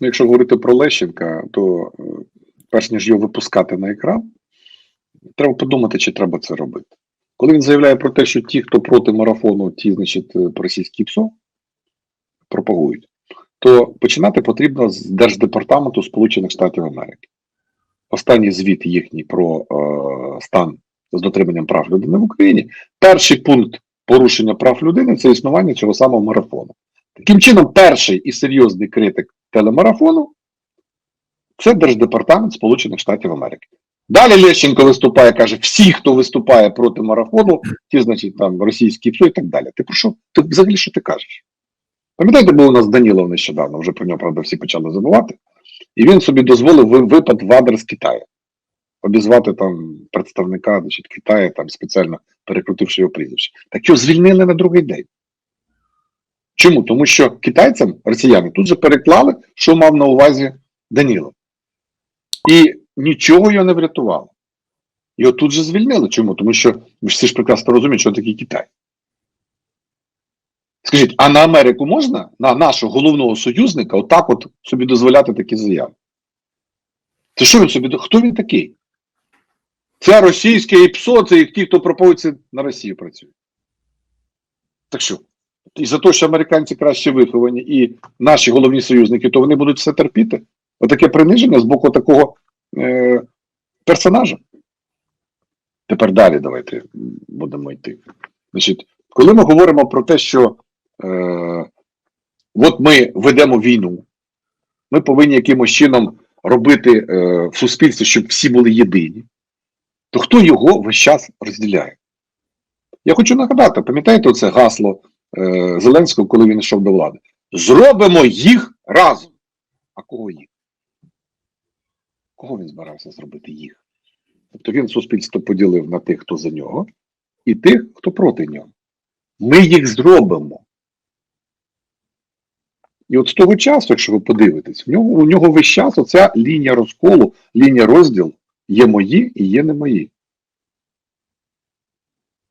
Ну, якщо говорити про Лещенка, то е, перш ніж його випускати на екран, треба подумати, чи треба це робити. Коли він заявляє про те, що ті, хто проти марафону, ті, значить, е, російські ПСО пропагують, то починати потрібно з Держдепартаменту Сполучених Штатів Америки. Останній звіт їхній про е, стан з дотриманням прав людини в Україні. Перший пункт порушення прав людини це існування цього самого марафону. Таким чином, перший і серйозний критик телемарафону це Держдепартамент Сполучених Штатів Америки. Далі Лещенко виступає, каже: всі, хто виступає проти марафону, ті, значить, там російські ПСО і так далі. Ти про що? Ти взагалі що ти кажеш? Пам'ятаєте, був у нас Данілов нещодавно, вже про нього, правда, всі почали забувати. І він собі дозволив ви- випад в адрес Китаю. Обізвати там представника значить, Китаю, там спеціально перекрутивши його прізвище. Так його звільнили на другий день. Чому? Тому що китайцям, росіяни, тут же переклали, що мав на увазі Данілов. І нічого його не врятувало. Його тут же звільнили. Чому? Тому що ви всі ж прекрасно розуміють, що таке Китай. Скажіть, а на Америку можна, на нашого головного союзника, отак от собі дозволяти такі заяви? Це що він собі? Хто він такий? Це російське ІПСО, це і ті, хто проповідці на Росію працює. Так що? І за те, що американці краще виховані, і наші головні союзники, то вони будуть все терпіти. Отаке приниження з боку такого е, персонажа. Тепер далі давайте будемо йти. Значить, коли ми говоримо про те, що е, от ми ведемо війну, ми повинні якимось чином робити е, в суспільстві, щоб всі були єдині, то хто його весь час розділяє? Я хочу нагадати, пам'ятаєте оце гасло е, Зеленського, коли він йшов до влади? Зробимо їх разом. А кого їх? Кого він збирався зробити їх? Тобто він суспільство поділив на тих, хто за нього, і тих, хто проти нього. Ми їх зробимо. І от з того часу, якщо ви подивитесь, в нього, у нього весь час оця лінія розколу, лінія розділу є мої і є не мої.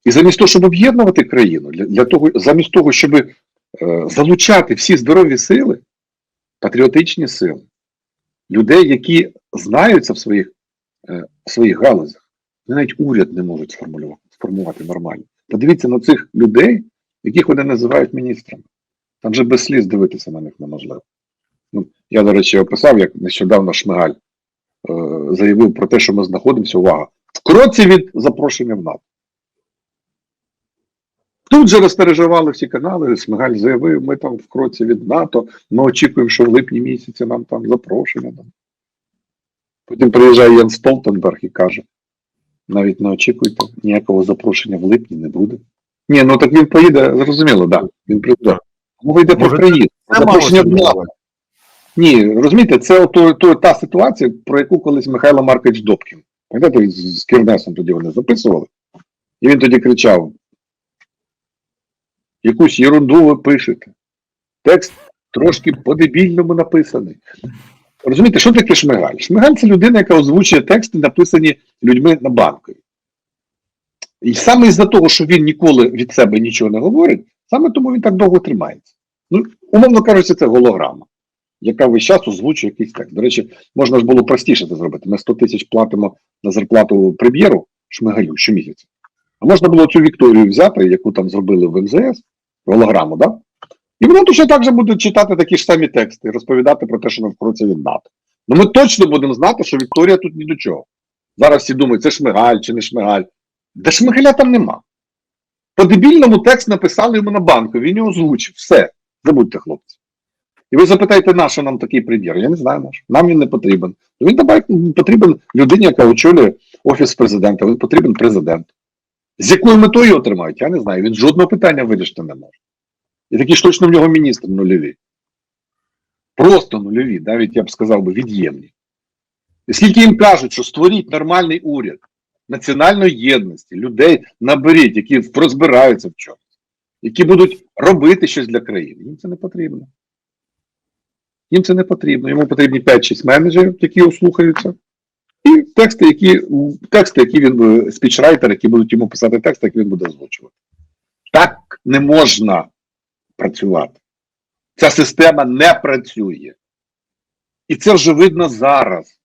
І замість того, щоб об'єднувати країну, для, для того, замість того, щоб е, залучати всі здорові сили, патріотичні сили, людей, які знаються в своїх, е, в своїх галузях, вони навіть уряд не можуть сформулювати, сформувати нормально. Подивіться на цих людей, яких вони називають міністрами. Там же без сліз дивитися на них неможливо. Ну, я, до речі, описав, як нещодавно Шмигаль е, заявив про те, що ми знаходимося, увага, в кроці від запрошення в НАТО. Тут же розтережували всі канали, Шмигаль заявив, ми там в кроці від НАТО, ми очікуємо, що в липні місяці нам там запрошення. Потім приїжджає Ян Столтенберг і каже, навіть не очікуйте, ніякого запрошення в липні не буде. Ні, ну так він поїде, зрозуміло, так. Да, він прийде. Мова йде про країну. Запрошення в НАТО. Ні, розумієте, це то, то, та ситуація, про яку колись Михайло Маркович Добкін. Пам'ятаєте, з Кірнесом тоді вони записували, і він тоді кричав: якусь ерунду ви пишете. Текст трошки по-дебільному написаний. Розумієте, що таке Шмигаль? Шмигаль це людина, яка озвучує тексти, написані людьми на банкові. І саме із-за того, що він ніколи від себе нічого не говорить, саме тому він так довго тримається. Ну, умовно кажучи, це голограма, яка весь час озвучує якийсь текст. До речі, можна ж було простіше це зробити. Ми 100 тисяч платимо на зарплату прем'єру Шмигалю щомісяця. А можна було цю Вікторію взяти, яку там зробили в МЗС, голограму, да? І вона точно так же буде читати такі ж самі тексти і розповідати про те, що навкруги від НАТО. Ну ми точно будемо знати, що Вікторія тут ні до чого. Зараз всі думають, це Шмигаль чи не Шмигаль. Де Шмигаля там нема. По дебільному текст написали йому на банку, він його озвучив. Все. Забудьте, хлопці. І ви запитаєте, на що нам такий прем'єр? Я не знаю наш. Нам він не потрібен. Ну, Він потрібен людині, яка очолює офіс президента. Він потрібен президент. З якою метою його тримають, я не знаю. Він жодного питання вирішити не може. І такі ж точно в нього міністри нульові. Просто нульові, навіть я б сказав би, від'ємні. І скільки їм кажуть, що створіть нормальний уряд національної єдності, людей наберіть, які розбираються в чомусь, які будуть робити щось для країни. Їм це не потрібно. Їм це не потрібно. Йому потрібні 5-6 менеджерів, які його слухаються, і тексти, які тексти, які він спічрайтер, які будуть йому писати тексти, які він буде озвучувати. Так не можна працювати. Ця система не працює. І це вже видно зараз.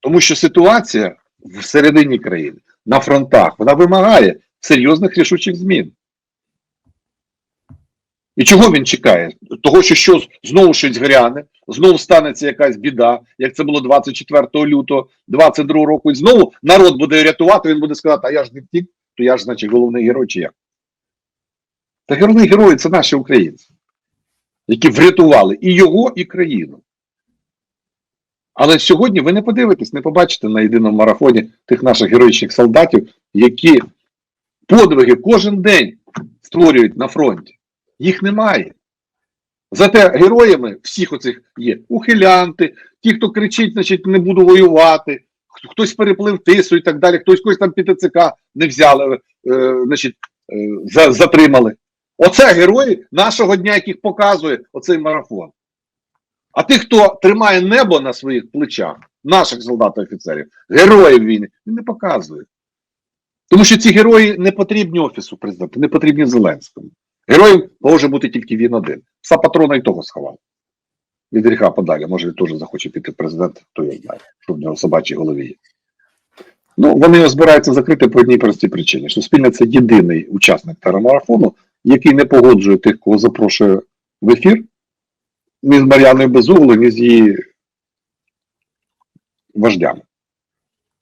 Тому що ситуація всередині країни, на фронтах, вона вимагає серйозних рішучих змін. І чого він чекає? Того, що щось знову щось гряне, знову станеться якась біда, як це було 24 лютого 22 року, і знову народ буде рятувати, він буде сказати, а я ж не втік, то я ж, значить, головний герой чи як? Та головний герой це наші українці, які врятували і його, і країну. Але сьогодні ви не подивитесь, не побачите на єдиному марафоні тих наших героїчних солдатів, які подвиги кожен день створюють на фронті. Їх немає. Зате героями всіх оцих є ухилянти, ті, хто кричить, значить, не буду воювати, хтось переплив тису і так далі, хтось когось там під ТЦК не взяли, е, значить, е, затримали. Оце герої нашого дня, яких показує оцей марафон. А тих, хто тримає небо на своїх плечах, наших солдат і офіцерів, героїв війни, він не показує. Тому що ці герої не потрібні офісу президента, не потрібні Зеленському. Героєм може бути тільки він один. Пса патрона і того сховав. Від гріха подалі. Може, він теж захоче піти президент, хто його знає, що в нього собачій голові є. Ну, вони його збираються закрити по одній простій причині. Суспільне це єдиний учасник терамарафону, який не погоджує тих, кого запрошує в ефір, ні з Мар'яною Безуглою, ні з її вождями.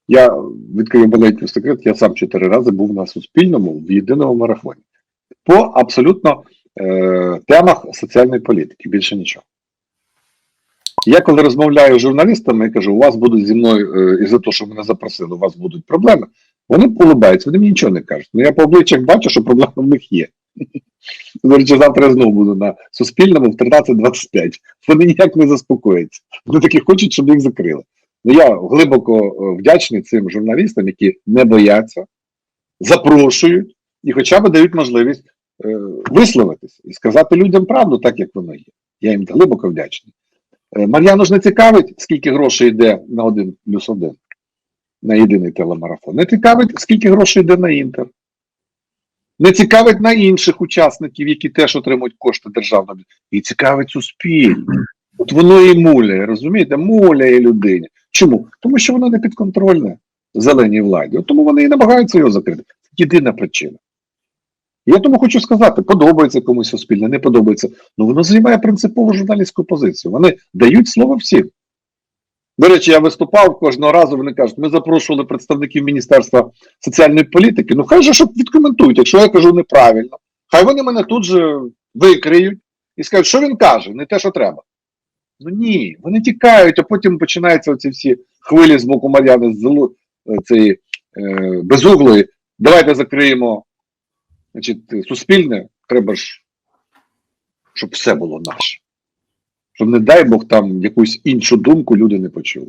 Я відкрию маленький секрет, я сам чотири рази був на Суспільному в єдиному марафоні. По абсолютно е, темах соціальної політики, більше нічого. Я коли розмовляю з журналістами, я кажу, у вас будуть зі мною, е, і за те, що мене запросили, у вас будуть проблеми. Вони полибаються, вони мені нічого не кажуть. Ну я по обличчях бачу, що проблема в них є. До речі, завтра я знову буду на Суспільному в 13.25. Вони ніяк не заспокояться. Вони таки хочуть, щоб їх закрили. Ну я глибоко е, вдячний цим журналістам, які не бояться, запрошують і хоча б дають можливість висловитися і сказати людям правду, так як воно є. Я їм глибоко вдячний. Е, Мар'яну ж не цікавить, скільки грошей йде на один плюс один, на єдиний телемарафон. Не цікавить, скільки грошей йде на інтер. Не цікавить на інших учасників, які теж отримують кошти державного. І цікавить суспільне. От воно і муляє, розумієте, муляє людині. Чому? Тому що воно не підконтрольне зеленій владі. От тому вони і намагаються його закрити. Єдина причина. Я тому хочу сказати, подобається комусь суспільне, не подобається. Ну воно займає принципову журналістську позицію. Вони дають слово всім. До речі, я виступав кожного разу, вони кажуть, ми запрошували представників Міністерства соціальної політики. Ну хай же щоб відкоментують, якщо я кажу неправильно. Хай вони мене тут же викриють і скажуть, що він каже, не те, що треба. Ну ні, вони тікають, а потім починаються оці всі хвилі з боку Мар'яни з е, цієї е, безуглої. Давайте закриємо значить, суспільне, треба ж, щоб все було наше. Щоб, не дай Бог, там якусь іншу думку люди не почули.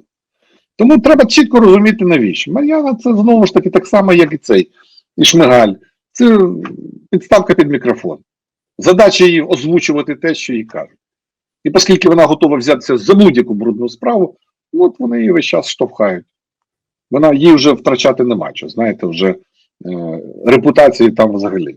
Тому треба чітко розуміти, навіщо. Мар'яна це знову ж таки так само, як і цей, і Шмигаль. Це підставка під мікрофон. Задача її озвучувати те, що їй кажуть. І оскільки вона готова взятися за будь-яку брудну справу, ну, от вони її весь час штовхають. Вона їй вже втрачати нема чого. Знаєте, вже е, репутації там взагалі